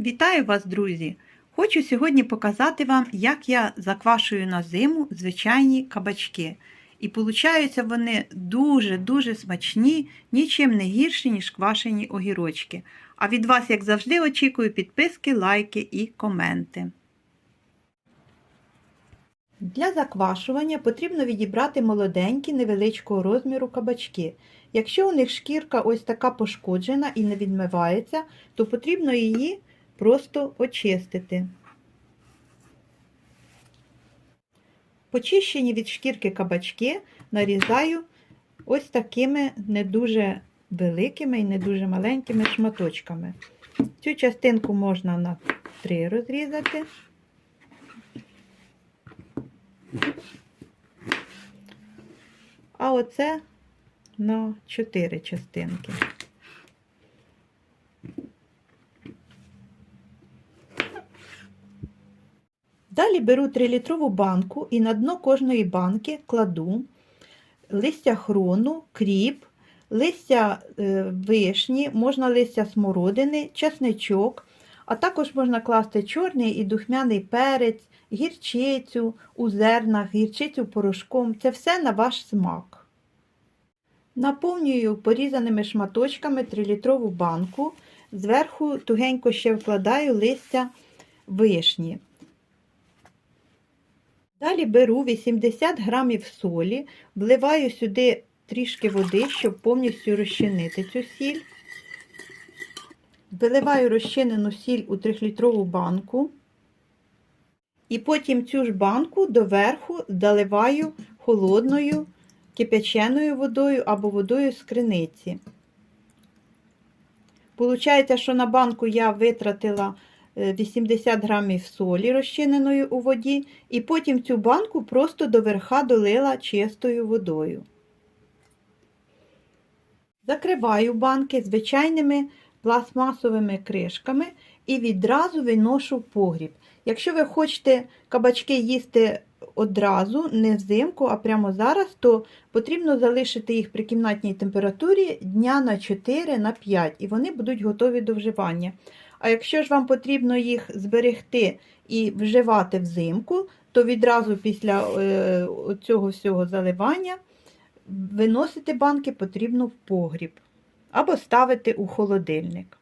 Вітаю вас, друзі! Хочу сьогодні показати вам, як я заквашую на зиму звичайні кабачки. І получаються вони дуже-дуже смачні, нічим не гірші, ніж квашені огірочки. А від вас, як завжди, очікую підписки, лайки і коменти. Для заквашування потрібно відібрати молоденькі невеличкого розміру кабачки. Якщо у них шкірка ось така пошкоджена і не відмивається, то потрібно її просто очистити. Почищені від шкірки кабачки нарізаю ось такими не дуже великими і не дуже маленькими шматочками. Цю частинку можна на три розрізати. А оце на 4 частинки. Далі беру 3-літрову банку і на дно кожної банки кладу листя хрону, кріп, листя е, вишні, можна листя смородини, чесничок, а також можна класти чорний і духмяний перець, гірчицю у зернах, гірчицю порошком. Це все на ваш смак. Наповнюю порізаними шматочками 3-літрову банку, зверху тугенько ще вкладаю листя вишні. Далі беру 80 грамів солі, вливаю сюди трішки води, щоб повністю розчинити цю сіль. Виливаю розчинену сіль у 3-літрову банку. І потім цю ж банку доверху заливаю холодною кипяченою водою або водою з криниці. Получається, що на банку я витратила 80 грамів солі, розчиненої у воді, і потім цю банку просто до верха долила чистою водою. Закриваю банки звичайними пластмасовими кришками і відразу виношу в погріб. Якщо ви хочете кабачки їсти одразу, не взимку, а прямо зараз, то потрібно залишити їх при кімнатній температурі дня на 4-5, і вони будуть готові до вживання. А якщо ж вам потрібно їх зберегти і вживати взимку, то відразу після е, цього всього заливання виносити банки потрібно в погріб або ставити у холодильник.